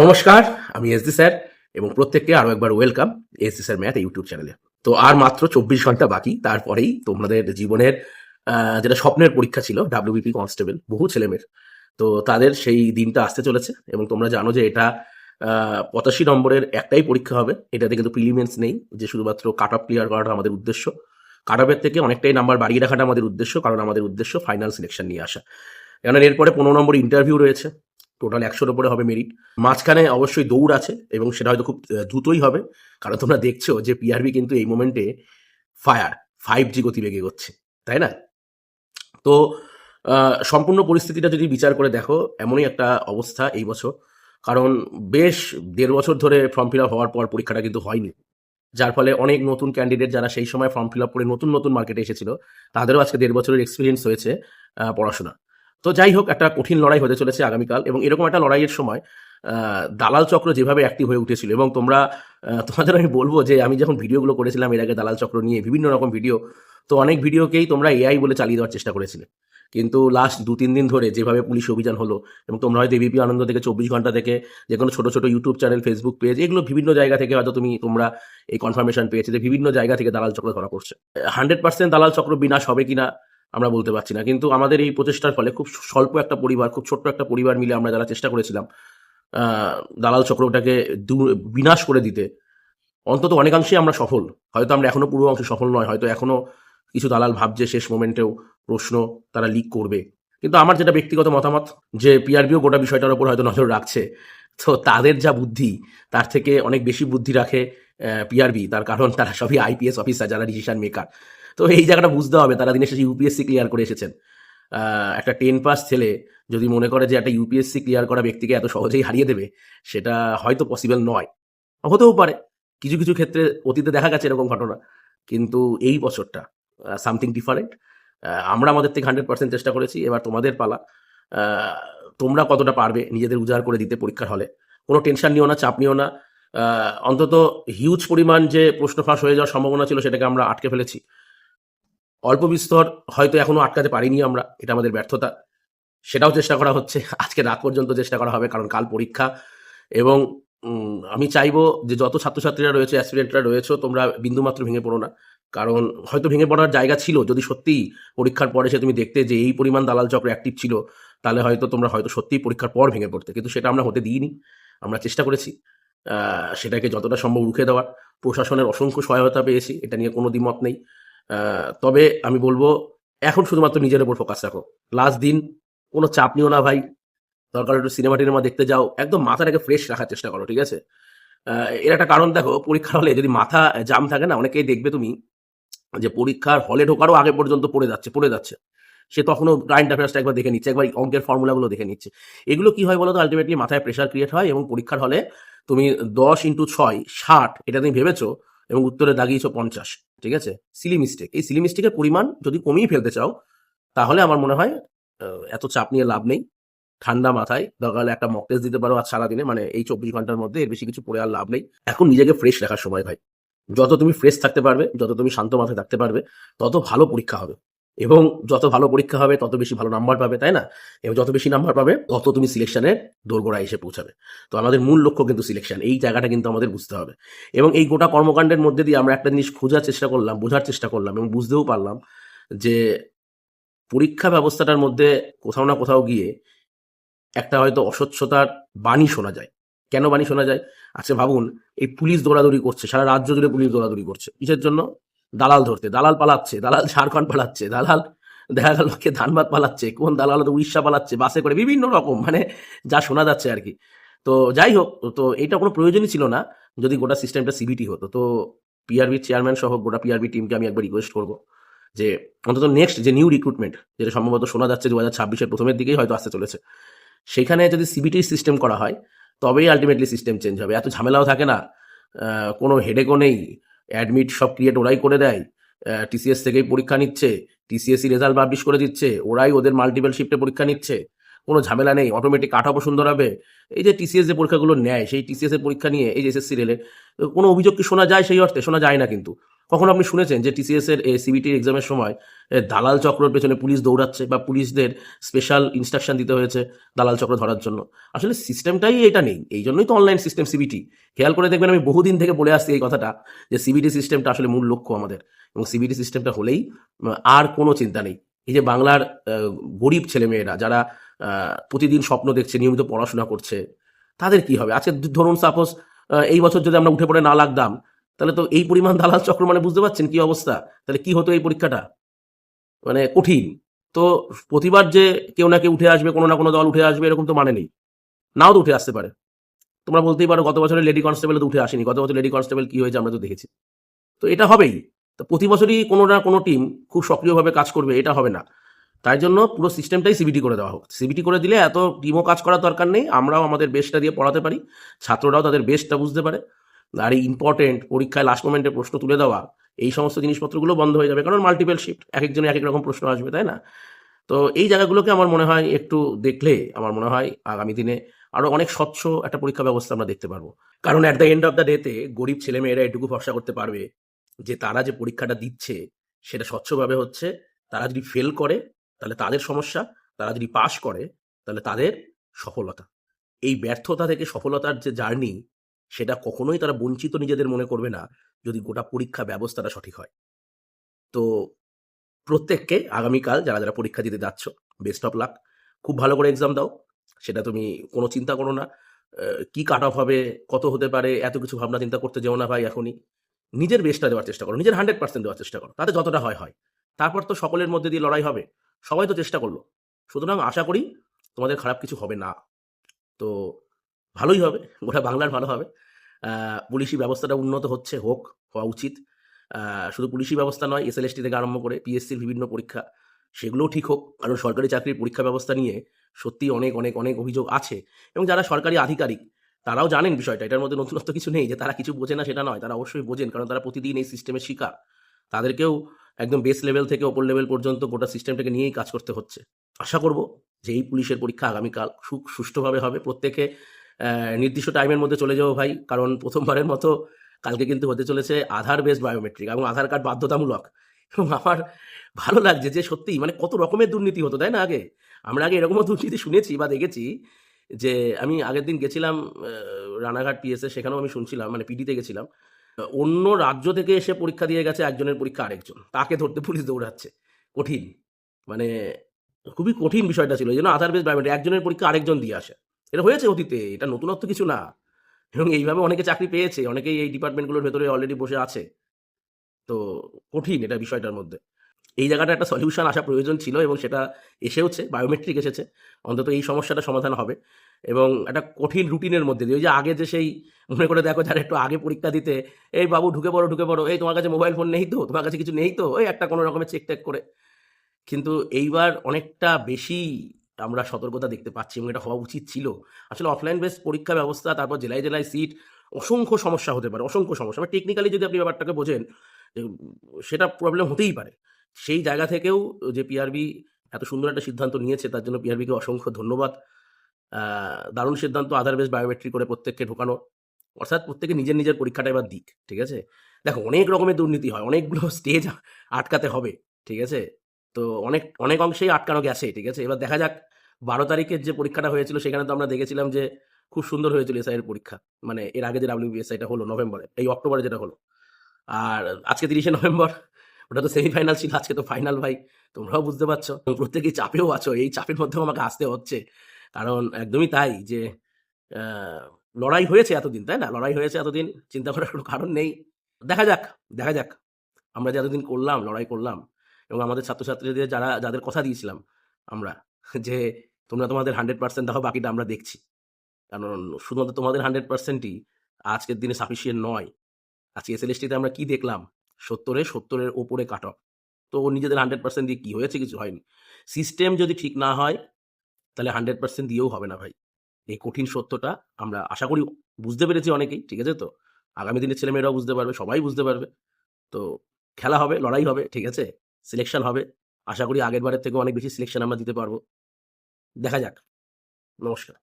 নমস্কার, আমি S D sir এবং প্রত্যেককে আরও একবার welcome S D sir math YouTube চ্যানেলে। তো আর মাত্র চব্বিশ ঘণ্টা বাকি, তারপরেই তোমাদের জীবনের যেটা স্বপ্নের পরীক্ষা ছিল, ডাব্লিউবিপি কনস্টেবল, বহু ছেলেমেয়ের। তো তাদের সেই দিনটা আসতে চলেছে এবং তোমরা জানো যে এটা পঁচাশি নম্বরের একটাই পরীক্ষা হবে। এটাতে কিন্তু প্রিলিমিনেন্স নেই, যে শুধুমাত্র কাট অফ ক্লিয়ার করাটা আমাদের উদ্দেশ্য। কাট অফের থেকে অনেকটাই নাম্বার বাড়িয়ে রাখাটা আমাদের উদ্দেশ্য, কারণ আমাদের উদ্দেশ্য ফাইনাল সিলেকশন নিয়ে আসা। কেন এরপরে পনেরো নম্বর ইন্টারভিউ রয়েছে টোটাল একশোর উপরে হবে মেরিট মাঝখানে অবশ্যই দৌড় আছে এবং সেটা হয়তো খুব দ্রুতই হবে। কারণ তোমরা দেখছ যে পিআরবি কিন্তু এই মোমেন্টে ফায়ার ফাইভ জি গতিবেগে এগোচ্ছে, তাই না? তো সম্পূর্ণ পরিস্থিতিটা যদি বিচার করে দেখো, এমনই একটা অবস্থা এই বছর। কারণ বেশ দেড় বছর ধরে ফর্ম ফিল আপ হওয়ার পর পরীক্ষাটা কিন্তু হয়নি। যার ফলে অনেক নতুন ক্যান্ডিডেট যারা সেই সময় ফর্ম ফিল আপ করে নতুন নতুন মার্কেটে এসেছিল, তাদেরও আজকে দেড় বছরের এক্সপিরিয়েন্স হয়েছে পড়াশোনা। তো যাই হোক একটা কঠিন লড়াই হতে চলেছে আগামীকাল এবং এরকম একটা লড়াইয়ের সময় দালাল চক্র যেভাবে অ্যাক্টিভ হয়ে উঠেছিল এবং তোমরা তোমাদের আমি বলব যে আমি যখন ভিডিওগুলো করেছিলাম এর আগে দালাল চক্র নিয়ে বিভিন্ন রকম ভিডিও, তো অনেক ভিডিওকেই তোমরা এআই বলে চালিয়ে দেওয়ার চেষ্টা করেছিলে। কিন্তু লাস্ট দু তিন দিন ধরে যেভাবে পুলিশ অভিযান হলো এবং তোমরা হয়তো এবিপি আনন্দ থেকে চব্বিশ ঘণ্টা থেকে যে কোনো ছোটো ছোটো ইউটিউব চ্যানেল ফেসবুক পেজ এগুলো বিভিন্ন জায়গা থেকে হয়তো তুমি, তোমরা এই কনফার্মেশন পেয়েছে যে বিভিন্ন জায়গা থেকে দালাল চক্র ধরা পড়ছে। হান্ড্রেড পার্সেন্ট দালাল চক্র বিনাশ হবে কিনা আমরা বলতে পারছি না। কিন্তু আমাদের এই প্রচেষ্টার ফলে খুব স্বল্প একটা পরিবার, খুব ছোট্ট একটা পরিবার মিলে আমরা যারা চেষ্টা করেছিলাম দালাল চক্রটাকে বিনাশ করে দিতে, অন্তত অনেকাংশে আমরা সফল। হয়তো আমরা এখনও পুরো অংশে সফল নয়, হয়তো এখনও কিছু দালাল ভাবছে শেষ মোমেন্টেও প্রশ্ন তারা লিক করবে। কিন্তু আমার যেটা ব্যক্তিগত মতামত, যে পিআরবিও গোটা বিষয়টার উপর হয়তো নজর রাখছে, তো তাদের যা বুদ্ধি, তার থেকে অনেক বেশি বুদ্ধি রাখে পিআরবি তার কারণ তারা সবই আইপিএস অফিসার যারা ডিসিশন মেকার তো এই জায়গাটা বুঝতে হবে, তারা দিনের শেষে ইউপিএসসি ক্লিয়ার করে এসেছেন। একটা টেন পাস ছেলে যদি মনে করে যে একটা ইউপিএসসি ক্লিয়ার করা ব্যক্তিকে এত সহজেই হারিয়ে দেবে, সেটা হয়তো পসিবল নয়। হতেও পারে, কিছু কিছু ক্ষেত্রে অতীতে দেখা গেছে এরকম ঘটনা, কিন্তু এই বছরটা সামথিং ডিফারেন্ট আমরা আমাদের থেকে হান্ড্রেড পার্সেন্ট চেষ্টা করেছি, এবার তোমাদের পালা। তোমরা কতটা পারবে নিজেদের উজাড় করে দিতে পরীক্ষার হলে? কোনো টেনশন নিও না, চাপ নিও না। অন্তত হিউজ পরিমাণ যে প্রশ্ন ফাঁস হয়ে যাওয়ার সম্ভাবনা ছিল, সেটাকে আমরা আটকে ফেলেছি। অল্প বিস্তর হয়তো এখনও আটকাতে পারিনি আমরা, এটা আমাদের ব্যর্থতা। সেটাও চেষ্টা করা হচ্ছে, আজকে রাত পর্যন্ত চেষ্টা করা হবে, কারণ কাল পরীক্ষা। এবং আমি চাইব যে যত ছাত্রছাত্রীরা রয়েছে অ্যাসপিরেন্টরা রয়েছে, তোমরা বিন্দুমাত্র ভেঙে পড়ো না। কারণ হয়তো ভেঙে পড়ার জায়গা ছিল, যদি সত্যিই পরীক্ষার পরে সে তুমি দেখতে যে এই পরিমাণ দালাল চক্র অ্যাক্টিভ ছিল, তাহলে হয়তো তোমরা হয়তো সত্যিই পরীক্ষার পর ভেঙে পড়তে। কিন্তু সেটা আমরা হতে দিইনি, আমরা চেষ্টা করেছি। সেটাকে যতটা সম্ভব রুখে দেওয়ার। প্রশাসনের অসংখ্য সহায়তা পেয়েছি, এটা নিয়ে কোনো দ্বিমত নেই। তবে আমি বলব, এখন শুধুমাত্র নিজের উপর ফোকাস রাখো। লাস্ট দিন কোনো চাপ নিও না ভাই। দরকার একটু সিনেমা টিনেমা দেখতে যাও। একদম মাথাটাকে ফ্রেশ রাখার চেষ্টা করো, ঠিক আছে? এর একটা কারণ দেখো, পরীক্ষার হলে যদি মাথা জাম থাকে না, অনেকেই দেখবে তুমি যে পরীক্ষার হলে ঢোকারও আগে পর্যন্ত পড়ে যাচ্ছে পড়ে যাচ্ছে। সে তখনও কারেন্ট অ্যাফেয়ার্সটা একবার দেখে নিচ্ছে, একবার অঙ্কের ফর্মুলাগুলো দেখে নিচ্ছে। এগুলো কি হয় বলো তো আলটিমেটলি মাথায় প্রেশার ক্রিয়েট হয় এবং পরীক্ষার হলে তুমি দশ ইন্টু ছয়, ষাট, এটা তুমি ভেবেছো এবং উত্তরে দাগিয়েছো পঞ্চাশ, ঠিক আছে? সিলি মিস্টেক এই সিলি মিস্টেকের পরিমাণ যদি কমিয়ে ফেলতে চাও, তাহলে আমার মনে হয় এত চাপ নিয়ে লাভ নেই। ঠান্ডা মাথায় দরকার একটা মক টেস্ট দিতে পারো আর সারাদিনে মানে এই চব্বিশ ঘণ্টার মধ্যে এর বেশি কিছু পড়ে আর লাভ নেই। এখন নিজেকে ফ্রেশ রাখার সময় ভাই। যত তুমি ফ্রেশ থাকতে পারবে, যত তুমি শান্ত মাথায় থাকতে পারবে, তত ভালো পরীক্ষা হবে। এবং যত ভালো পরীক্ষা হবে, তত বেশি ভালো নাম্বার পাবে, তাই না? এবং যত বেশি নাম্বার পাবে, তত তুমি সিলেকশনের দোরগোড়ায় এসে পৌঁছাবে। তো আমাদের মূল লক্ষ্য কিন্তু সিলেকশন এই জায়গাটা কিন্তু আমাদের বুঝতে হবে। এবং এই গোটা কর্মকাণ্ডের মধ্যে দিয়ে আমরা একটা জিনিস খোঁজার চেষ্টা করলাম, বোঝার চেষ্টা করলাম এবং বুঝতেও পারলাম যে পরীক্ষা ব্যবস্থাটার মধ্যে কোথাও না কোথাও গিয়ে একটা হয়তো অস্বচ্ছতার বাণী শোনা যায়। কেন বাণী শোনা যায়? আচ্ছা ভাবুন, এই পুলিশ দৌড়াদৌড়ি করছে, সারা রাজ্য জুড়ে পুলিশ দৌড়াদৌড়ি করছে। কিসের জন্য? দালাল ধরতে, দালাল পালাচ্ছে, দালাল ঝাড়খণ্ড পালাচ্ছে, দালাল দেখা গেল কে ধানবাদ পালাচ্ছে, কোন দালাল উড়িষ্যা পালাচ্ছে, বাসে করে বিভিন্ন রকম মানে যা শোনা যাচ্ছে আর কি। তো যাই হোক, তো এটা কোনো প্রয়োজনই ছিল না, যদি গোটা সিস্টেমটা সিবিটি হতো। তো পিআরবি চেয়ারম্যান সহ গোটা পিআরবি টিমকে আমি একবার রিকোয়েস্ট করব যে, অন্তত নেক্সট যে নিউ রিক্রুটমেন্ট যেটা সম্ভবত শোনা যাচ্ছে দু হাজার ছাব্বিশের প্রথমের দিকেই হয়তো আসতে চলেছে, সেখানে যদি সিবিটি সিস্টেম করা হয়, তবেই আলটিমেটলি সিস্টেম চেঞ্জ হবে। এত ঝামেলাও থাকে না কোনো হেডেকও নেই অ্যাডমিট সব ক্রিয়েট ওরাই করে দেয়। টিসিএস থেকেই পরীক্ষা নিচ্ছে টিসিএসসি রেজাল্ট পাবলিশ করে দিচ্ছে, ওরাই ওদের মাল্টিপল শিফটে পরীক্ষা নিচ্ছে। কোনো ঝামেলা নেই অটোমেটিক কাঠাবো সুন্দর হবে। এই যে টিসিএস যে পরীক্ষাগুলো নেয়, সেই টিসিএস এর পরীক্ষা নিয়ে, এই যে এসএসসি রেলে কোনো অভিযোগ কি শোনা যায় সেই অর্থে? শোনা যায় না কিন্তু। কখনো আপনি শুনেছেন যে টিসিএস এর সিবিটি এক্সামের সময় দালাল চক্রের পেছনে পুলিশ দৌড়াচ্ছে বা পুলিশদের স্পেশাল ইনস্ট্রাকশন দিতে হয়েছে দালাল চক্র ধরার জন্য? আসলে সিস্টেমটাই এটা নেই। এই জন্যই তো অনলাইন সিস্টেম সিবিটি খেয়াল করে দেখবেন, আমি বহুদিন থেকে বলে আসছি এই কথাটা যে সিবিটি সিস্টেমটা আসলে মূল লক্ষ্য আমাদের। এবং সিবিটি সিস্টেমটা হলেই আর কোনো চিন্তা নেই। এই যে বাংলার গরিব ছেলেমেয়েরা যারা প্রতিদিন স্বপ্ন দেখছে, নিয়মিত পড়াশোনা করছে, তাদের কি হবে? আজকে ধরুন সাপোজ এই বছর যদি আমরা উঠে পড়ে না লাগতাম তাহলে তো এই পরিমাণ দালাল চক্র মানে বুঝতে পারছেন কি অবস্থা? তাহলে কি হতো এই পরীক্ষাটা? মানে কঠিন। তো প্রতিবার যে কেউ না কেউ উঠে আসবে, কোনো না কোনো দল উঠে আসবে, এরকম তো মানে নেই। নাও তো উঠে আসতে পারে। তোমরা বলতেই পারো, গত বছরে লেডি কনস্টেবল তো উঠে আসেনি। গত বছর লেডি কনস্টেবল কি হয়েছে আমরা তো দেখেছি। তো এটা হবেই। তো প্রতি বছরই কোনো না কোনো টিম খুব সক্রিয়ভাবে কাজ করবে, এটা হবে না। তাই জন্য পুরো সিস্টেমটাই সিবিটি করে দেওয়া হোক। সিবিটি করে দিলে এত টিমও কাজ করার দরকার নেই। আমরাও আমাদের বেস্টটা দিয়ে পড়াতে পারি। ছাত্ররাও তাদের বেস্টটা বুঝতে পারে। আর এই ইম্পর্টেন্ট পরীক্ষায় লাস্ট মোমেন্টে প্রশ্ন তুলে দেওয়া, এই সমস্ত জিনিসপত্রগুলো বন্ধ হয়ে যাবে। কারণ মাল্টিপল শিফট এক একজনের এক এক রকম প্রশ্ন আসবে, তাই না? তো এই জায়গাগুলোকে আমার মনে হয় একটু দেখলে, আমার মনে হয় আগামী দিনে আরও অনেক স্বচ্ছ একটা পরীক্ষা ব্যবস্থা আমরা দেখতে পারব। কারণ at the end of the ডেতে গরিব ছেলেমেয়েরা এটুকু ভরসা করতে পারবে যে তারা যে পরীক্ষাটা দিচ্ছে, সেটা স্বচ্ছভাবে হচ্ছে, তারা যদি ফেল করে, তাহলে তাদের সমস্যা, তারা যদি পাশ করে, তাহলে তাদের সফলতা। এই ব্যর্থতা থেকে সফলতার যে জার্নি সেটা কখনোই তারা বঞ্চিত নিজেদের মনে করবে না, যদি গোটা পরীক্ষা ব্যবস্থাটা সঠিক হয়। তো প্রত্যেককে আগামীকাল যারা যারা পরীক্ষা দিতে যাচ্ছ বেস্ট অফ লাক খুব ভালো করে এক্সাম দাও, সেটা তুমি কোনো চিন্তা করো না। কি কাট অফ হবে, কত হতে পারে, এত কিছু ভাবনা চিন্তা করতে যেও না ভাই এখনই। নিজের বেস্টটা দেওয়ার চেষ্টা করো, নিজের হান্ড্রেড পার্সেন্ট দেওয়ার চেষ্টা করো, তাতে যতটা হয় হয়। তারপর তো সকলের মধ্যে দিয়ে লড়াই হবে, সবাই তো চেষ্টা করল। সুতরাং আশা করি তোমাদের খারাপ কিছু হবে না। তো ভালোই হবে, গোটা বাংলার ভালো হবে। পুলিশি ব্যবস্থাটা উন্নত হচ্ছে, হোক, হওয়া উচিত। শুধু পুলিশি ব্যবস্থা নয় এসএলএসটি থেকে আরম্ভ করে পিএসসির বিভিন্ন পরীক্ষা, সেগুলোও ঠিক হোক। কারণ সরকারি চাকরির পরীক্ষা ব্যবস্থা নিয়ে সত্যি অনেক অনেক অনেক অভিযোগ আছে। এবং যারা সরকারি আধিকারিক, তারাও জানেন বিষয়টা। এটার মধ্যে নতুনত্ব কিছু নেই যে তারা কিছু বোঝে না, সেটা নয়। তারা অবশ্যই বোঝেন, কারণ তারা প্রতিদিন এই সিস্টেমের শিকার। তাদেরকেও একদম বেস লেভেল থেকে ওপর লেভেল পর্যন্ত গোটা সিস্টেমটাকে নিয়েই কাজ করতে হচ্ছে। আশা করব যে এই পুলিশের পরীক্ষা আগামীকাল সু- সুষ্ঠুভাবে হবে। প্রত্যেকে নির্দিষ্ট টাইমের মধ্যে চলে যাব ভাই। কারণ প্রথমবারের মতো কালকে কিন্তু হতে চলেছে আধার বেস বায়োমেট্রিক এবং আধার কার্ড বাধ্যতামূলক। এবং আমার ভালো লাগছে যে সত্যি মানে কত রকমের দুর্নীতি হতো, তাই না আগে? আমরা আগে এরকমও দুর্নীতি শুনেছি বা দেখেছি যে আমি আগের দিন গেছিলাম রানাঘাট পিএসএ সেখানেও আমি শুনছিলাম মানে পিডিতে গেছিলাম। অন্য রাজ্য থেকে এসে পরীক্ষা দিয়ে গেছে একজনের পরীক্ষা আরেকজন। তাকে ধরতে পুলিশ দৌড়াচ্ছে। কঠিন। মানে খুবই কঠিন বিষয়টা ছিল। জন্য আধার বেস বায়োমেট্রিক একজনের পরীক্ষা আরেকজন দিয়ে আসে। এটা হয়েছে অতীতে, এটা নতুনত্ব কিছু না। এবং এইভাবে অনেকে চাকরি পেয়েছে, অনেকেই এই ডিপার্টমেন্টগুলোর ভেতরে অলরেডি বসে আছে। তো কঠিন এটা বিষয়টার মধ্যে। এই জায়গাটা একটা সলিউশন আসা প্রয়োজন ছিল এবং সেটা এসেওছে বায়োমেট্রিক এসেছে। অন্তত এই সমস্যাটা সমাধান হবে। এবং একটা কঠিন রুটিনের মধ্যে দিয়ে, ওই যে আগে যে সেই, মনে করে দেখো যারা একটু আগে পরীক্ষা দিতে, এই বাবু ঢুকে পড়ো ঢুকে পড়ো, এই তোমার কাছে মোবাইল ফোন নেই তো, তোমার কাছে কিছু নেই তো? ওই একটা কোনো রকমের চেক টেক করে। কিন্তু এইবার অনেকটা বেশি আমরা সতর্কতা দেখতে পাচ্ছি এবং এটা হওয়া উচিত ছিল। আসলে অফলাইন বেস পরীক্ষা ব্যবস্থা, তারপর জেলায় জেলায় সিট অসংখ্য সমস্যা হতে পারে, অসংখ্য সমস্যা। বা টেকনিক্যালি যদি আপনি ব্যাপারটাকে বোঝেন সেটা প্রবলেম হতেই পারে। সেই জায়গা থেকেও যে পিআরবি এত সুন্দর একটা সিদ্ধান্ত নিয়েছে, তার জন্য পিআরবিকে অসংখ্য ধন্যবাদ। দারুণ সিদ্ধান্ত আধার বেস বায়োমেট্রিক করে প্রত্যেককে ঢোকানো। অর্থাৎ প্রত্যেকে নিজের নিজের পরীক্ষাটা এবার দিক, ঠিক আছে? দেখো, অনেক রকমের দুর্নীতি হয়, অনেকগুলো স্টেজ আটকাতে হবে, ঠিক আছে? তো অনেক অনেক অংশেই আটকানো গেছে, ঠিক আছে? এবার দেখা যাক বারো তারিখের যে পরীক্ষাটা হয়েছিল, সেখানে তো আমরা দেখেছিলাম যে খুব সুন্দর হয়েছিল এসআই এর পরীক্ষা। মানে এর আগে যে ডাব্লিউবিএসআইটা হলো নভেম্বরে, এই অক্টোবরে যেটা হলো। আর আজকে তিরিশে নভেম্বর, ওটা তো সেমিফাইনাল ছিল, আজকে তো ফাইনাল ভাই, তোমরাও বুঝতে পারছ। প্রত্যেকেই চাপেও আছো, এই চাপের মধ্যেও আমাকে আসতে হচ্ছে। কারণ একদমই তাই যে লড়াই হয়েছে এতদিন, তাই না? লড়াই হয়েছে এতদিন, চিন্তা করার কোনো কারণ নেই। দেখা যাক দেখা যাক। আমরা যে এতদিন করলাম, লড়াই করলাম, এবং আমাদের ছাত্রছাত্রীদের যারা, যাদের কথা দিয়েছিলাম আমরা, যে তোমরা তোমাদের হান্ড্রেড পার্সেন্ট দেখো, বাকিটা আমরা দেখছি। কারণ শুধুমাত্র তোমাদের হান্ড্রেড পার্সেন্টই আজকের দিনে সাফিসিয়েন্ট নয়। আজকে এসএলএসটিতে আমরা কি দেখলাম? সত্তরে, সত্তরের ওপরে কাট অফ তো নিজেদের হান্ড্রেড পার্সেন্ট দিয়ে কী হয়েছে? কিছু হয়নি। সিস্টেম যদি ঠিক না হয়, তাহলে হান্ড্রেড পার্সেন্ট দিয়েও হবে না ভাই। এই কঠিন সত্যটা আমরা আশা করি বুঝতে পেরেছি অনেকেই, ঠিক আছে তো? আগামী দিনের ছেলেমেয়েরাও বুঝতে পারবে, সবাই বুঝতে পারবে। তো খেলা হবে, লড়াই হবে, ঠিক আছে? সিলেকশন হবে। আশা করি আগের বারের থেকে অনেক বেশি সিলেকশন আমরা দিতে পারব। দেখা যাক। নমস্কার।